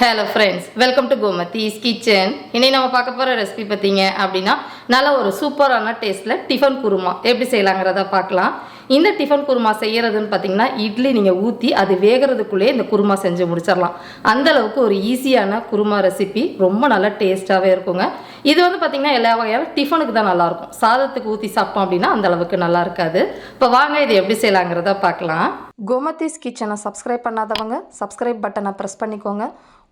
Hello friends welcome to Gomathi's kitchen இன்னைக்கு நம்ம பார்க்க போகிற ரெசிபி பார்த்தீங்க அப்படின்னா நல்ல ஒரு சூப்பரான டேஸ்ட்டில் டிஃபன் குருமா. எப்படி செய்யலாங்கிறத பார்க்கலாம். இந்த டிஃபன் குருமா செய்யறதுன்னு பார்த்தீங்கன்னா இட்லி நீங்கள் ஊற்றி அது வேகிறதுக்குள்ளே இந்த குருமா செஞ்சு முடிச்சிடலாம் அந்த அளவுக்கு ஒரு ஈஸியான குருமா ரெசிபி ரொம்ப நல்லா டேஸ்ட்டாகவே இருக்குங்க. இது வந்து பார்த்தீங்கன்னா எல்லா வகையான டிஃபனுக்கு தான் நல்லாயிருக்கும் சாதத்துக்கு ஊற்றி சாப்பிட்டோம் அப்படின்னா அந்த அளவுக்கு நல்லா இருக்காது. இப்போ வாங்க இது எப்படி செய்யலாங்கிறத பார்க்கலாம் கோமதிஸ் கிச்சனை சப்ஸ்கிரைப் பண்ணாதவங்க சப்ஸ்கிரைப் பட்டனை ப்ரெஸ் பண்ணிக்கோங்க.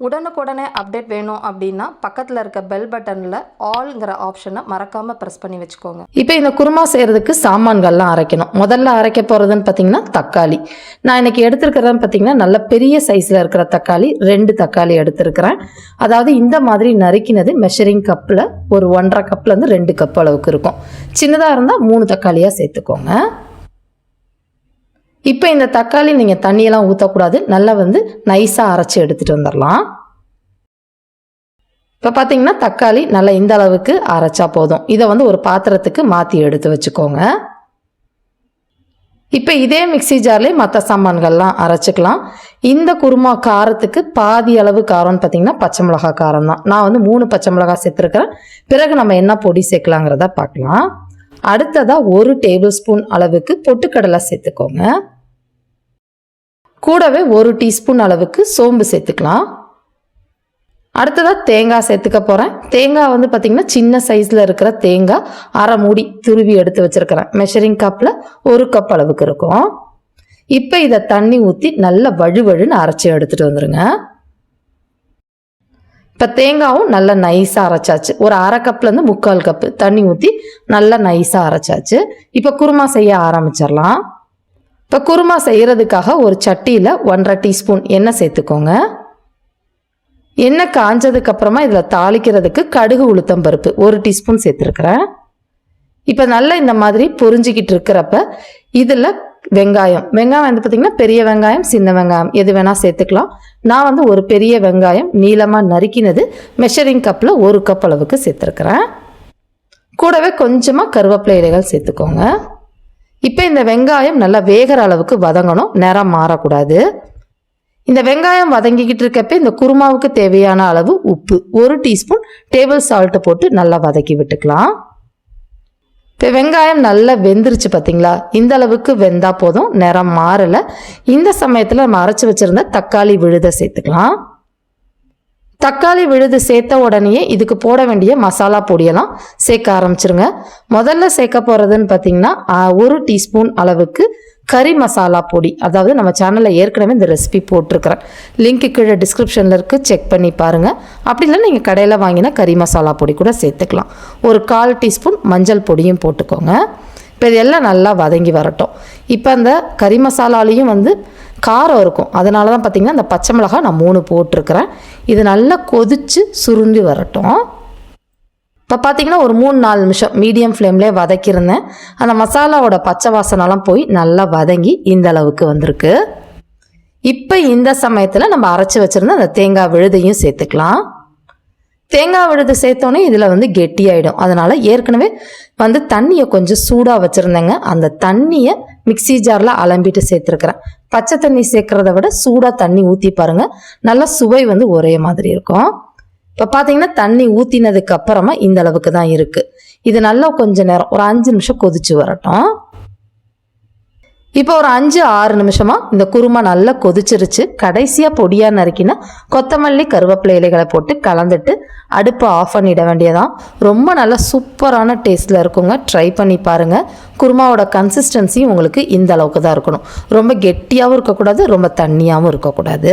உடனுக்குடனே அப்டேட் வேணும் அப்படின்னா பக்கத்தில் இருக்க பெல் பட்டனில் ஆல்ங்கிற ஆப்ஷனை மறக்காமல் ப்ரெஸ் பண்ணி வச்சுக்கோங்க. இப்போ இந்த குருமா செய்கிறதுக்கு சாமான்கள்லாம் அரைக்கணும். முதல்ல அரைக்க போகிறதுன்னு பார்த்தீங்கன்னா தக்காளி. நான் இன்னைக்கு எடுத்துருக்கிறதுன்னு பார்த்தீங்கன்னா நல்ல பெரிய சைஸில் இருக்கிற தக்காளி ரெண்டு தக்காளி எடுத்திருக்கிறேன். அதாவது இந்த மாதிரி நறுக்கினது மெஷரிங் கப்பில் ஒரு ஒன்றரை கப்லேருந்து ரெண்டு கப் அளவுக்கு இருக்கும். சின்னதாக இருந்தால் மூணு தக்காளியாக சேர்த்துக்கோங்க. இப்போ இந்த தக்காளி நீங்கள் தண்ணியெல்லாம் ஊற்றக்கூடாது நல்லா வந்து நைஸாக அரைச்சி எடுத்துகிட்டு வந்துடலாம். இப்போ பார்த்தீங்கன்னா தக்காளி நல்லா இந்த அளவுக்கு அரைச்சா போதும். இதை வந்து ஒரு பாத்திரத்துக்கு மாற்றி எடுத்து வச்சுக்கோங்க. இப்போ இதே மிக்ஸி ஜார்லேயே மற்ற சாமான்கள்லாம் அரைச்சிக்கலாம். இந்த குருமா காரத்துக்கு பாதி அளவு காரம்னு பார்த்தீங்கன்னா பச்சை மிளகா காரம் தான். நான் வந்து மூணு பச்சை மிளகா சேர்த்துருக்கிறேன். பிறகு நம்ம என்ன பொடி சேர்க்கலாங்கிறத பார்க்கலாம். அடுத்ததாக ஒரு டேபிள் ஸ்பூன் அளவுக்கு பொட்டுக்கடலை சேர்த்துக்கோங்க. கூடவே ஒரு டீஸ்பூன் அளவுக்கு சோம்பு சேர்த்துக்கலாம். அடுத்ததாக தேங்காய் சேர்த்துக்க போகிறேன் தேங்காய் வந்து பார்த்திங்கன்னா சின்ன சைஸில் இருக்கிற தேங்காய் அரை மூடி துருவி எடுத்து வச்சுருக்கிறேன். மெஷரிங் கப்பில் ஒரு கப் அளவுக்கு இருக்கும். இப்போ இதை தண்ணி ஊற்றி நல்லா வழுவழுன்னு அரைச்சி எடுத்துகிட்டு வந்துடுங்க இப்போ தேங்காயும் நல்லா நைஸாக அரைச்சாச்சு. ஒரு அரை கப்லேருந்து முக்கால் கப்பு தண்ணி ஊற்றி நல்லா நைஸாக அரைச்சாச்சு. இப்போ குருமா செய்ய ஆரம்பிச்சிடலாம். இப்போ குருமா செய்கிறதுக்காக ஒரு சட்டியில் ஒன்றரை டீஸ்பூன் எண்ணெய் சேர்த்துக்கோங்க. எண்ணெய் காஞ்சதுக்கு அப்புறமா இதில் தாளிக்கிறதுக்கு கடுகு உளுத்தம் பருப்பு ஒரு டீஸ்பூன் சேர்த்துருக்குறேன். இப்போ நல்லா இந்த மாதிரி பொறிஞ்சிக்கிட்டு இருக்கிறப்ப இதில் வெங்காயம். வெங்காயம் வந்து பார்த்திங்கன்னா பெரிய வெங்காயம் சின்ன வெங்காயம் எது வேணால் சேர்த்துக்கலாம். நான் வந்து ஒரு பெரிய வெங்காயம் நீளமாக நறுக்கினது மெஷரிங் கப்பில் ஒரு கப் அளவுக்கு சேர்த்துருக்குறேன். கூடவே கொஞ்சமாக கருவேப்பிலை இலைகள் சேர்த்துக்கோங்க. இப்போ இந்த வெங்காயம் நல்லா வேகிற அளவுக்கு வதங்கணும். நிறம் மாறக்கூடாது. இந்த வெங்காயம் வதங்கிக்கிட்டு இருக்கப்ப இந்த குருமாவுக்கு தேவையான அளவு உப்பு. ஒரு டீஸ்பூன் டேபிள் சால்ட்டு போட்டு நல்லா வதக்கி விட்டுக்கலாம். இப்போ வெங்காயம் நல்லா வெந்துருச்சு பார்த்தீங்களா இந்த அளவுக்கு வெந்தா போதும். நிறம் மாறலை. இந்த சமயத்தில் நம்ம அரைச்சி வச்சுருந்த தக்காளி விழுதை சேர்த்துக்கலாம். தக்காளி விழுது சேர்த்த உடனேயே இதுக்கு போட வேண்டிய மசாலா பொடியெல்லாம் சேர்க்க ஆரம்பிச்சிருங்க. முதல்ல சேர்க்க போகிறதுன்னு பார்த்தீங்கன்னா ஒரு டீஸ்பூன் அளவுக்கு கறி மசாலா பொடி அதாவது நம்ம சேனலில் ஏற்கனவே இந்த ரெசிபி போட்டிருக்கிறேன். லிங்க்கு கீழே டிஸ்கிரிப்ஷனில் இருக்குது செக் பண்ணி பாருங்கள் அப்படி இல்லை நீங்கள் கடையில் வாங்கினா கறி மசாலா பொடி கூட சேர்த்துக்கலாம். ஒரு கால் டீஸ்பூன் மஞ்சள் பொடியும் போட்டுக்கோங்க. இப்போ இது எல்லாம் நல்லா வதங்கி வரட்டும். இப்போ அந்த கறி மசாலாலையும் வந்து காரம் இருக்கும். அதனால தான் பார்த்திங்கன்னா அந்த பச்சை மிளகாய் நான் மூணு போட்டிருக்கிறேன். இது நல்லா கொதித்து சுருண்டி வரட்டும். இப்போ பார்த்தீங்கன்னா ஒரு மூணு நாலு நிமிஷம் மீடியம் ஃப்ளேம்லேயே வதக்கியிருந்தேன். அந்த மசாலாவோட பச்சை வாசனெல்லாம் போய் நல்லா வதங்கி இந்த அளவுக்கு வந்திருக்கு. இப்போ இந்த சமயத்தில் நம்ம அரைச்சி வச்சுருந்த அந்த தேங்காய் விழுதையும் சேர்த்துக்கலாம். தேங்காய் விழுது சேர்த்தோன்னே இதில் வந்து கெட்டியாயிடும். அதனால் ஏற்கனவே வந்து தண்ணியை கொஞ்சம் சூடாக வச்சுருந்தேங்க. அந்த தண்ணியை மிக்சி ஜாரில் அலம்பிட்டு சேர்த்துருக்குறேன். பச்சை தண்ணி சேர்க்குறத விட சூடாக தண்ணி ஊற்றி பாருங்கள் நல்லா சுவை வந்து ஒரே மாதிரி இருக்கும். இப்போ பார்த்தீங்கன்னா தண்ணி ஊற்றினதுக்கு அப்புறமா இந்த அளவுக்கு தான் இருக்குது இது நல்லா கொஞ்சம் நேரம் ஒரு அஞ்சு நிமிஷம் கொதிச்சு வரட்டும். இப்போ ஒரு அஞ்சு ஆறு நிமிஷமாக இந்த குருமா நல்லா கொதிச்சிருச்சு. கடைசியாக பொடியாக நறுக்கினா கொத்தமல்லி கருவேப்பிலை இலைகளை போட்டு கலந்துட்டு அடுப்பை ஆஃப் பண்ணிட வேண்டியதான் ரொம்ப நல்லா சூப்பரான டேஸ்ட்டில் இருக்குங்க. ட்ரை பண்ணி பாருங்கள் குருமாவோட கன்சிஸ்டன்சியும் உங்களுக்கு இந்த அளவுக்கு தான் இருக்கணும். ரொம்ப கெட்டியாகவும் இருக்கக்கூடாது ரொம்ப தண்ணியாகவும் இருக்கக்கூடாது.